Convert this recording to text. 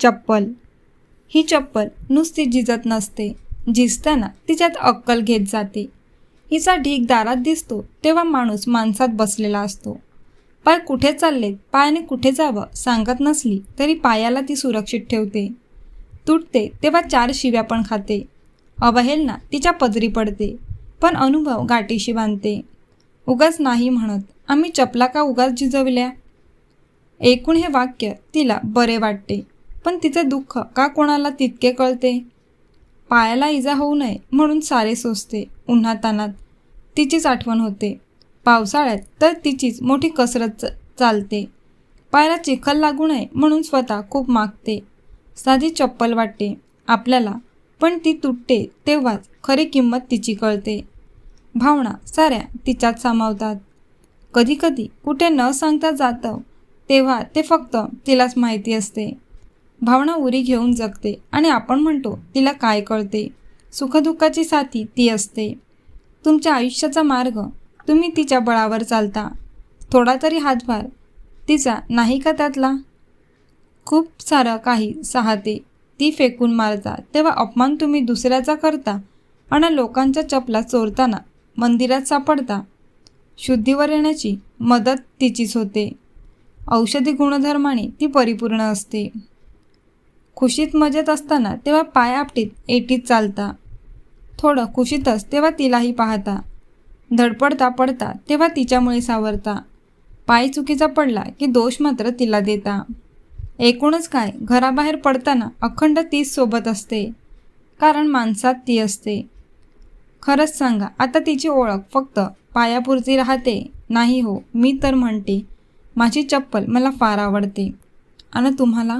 चप्पल. ही चप्पल नुसती झिजत नसते. झिजताना तिच्यात अक्कल घेत जाते. हिचा ढीक दारात दिसतो तेव्हा माणूस माणसात बसलेला असतो. पाय कुठे चाललेत पायाने कुठे जावं सांगत नसली तरी पायाला ती सुरक्षित ठेवते. तुटते तेव्हा चार शिव्या पण खाते. अवहेलना तिच्या पदरी पडते पण अनुभव गाठीशी बांधते. उगाच नाही म्हणत आम्ही चपला का उगाच झिजवल्या? एकूण हे वाक्य तिला बरे वाटते. पण तिचे दुःख का कोणाला तितके कळते? पायाला इजा होऊ नये म्हणून सारे सोसते उन्हातानात तिचीच आठवण होते. पावसाळ्यात तर तिचीच मोठी कसरत च- चालते. पायाला चिखल लागू नये म्हणून स्वतः खूप मागते. साधी चप्पल वाटते आपल्याला पण ती तुटते तेव्हाच खरी किंमत तिची कळते. भावना साऱ्या तिच्यात सामावतात. कधीकधी कुठे न सांगता जातं तेव्हा ते फक्त तिलाच माहिती असते. भावना उरी घेऊन जगते आणि आपण म्हणतो तिला काय कळते? सुखदुःखाची साथी ती असते. तुमच्या आयुष्याचा मार्ग तुम्ही तिच्या बळावर चालता. थोडा तरी हातभार तिचा नाही का त्यातला? खूप सारं काही साहते ती फेकून मारता तेव्हा अपमान तुम्ही दुसऱ्याचा करता आणि लोकांच्या चपला चोरताना मंदिरात सापडता. शुद्धीवर येण्याची मदत तिचीच होते. औषधी गुणधर्माने ती परिपूर्ण असते. खुशीत मजेत असताना तेव्हा पाय आपटीत एटीत चालता. थोडं खुशीतच तेव्हा तिलाही पाहता. धडपडता पडता तेव्हा तिच्यामुळे सावरता. पाय चुकीचा पडला की दोष मात्र तिला देता. एकूणच काय घराबाहेर पडताना अखंड तीच सोबत असते. कारण माणसात ती असते. खरंच सांगा आता तिची ओळख फक्त पायापुरती राहते. नाही हो मी तर म्हणते माझी चप्पल मला फार आवडते. आणि तुम्हाला?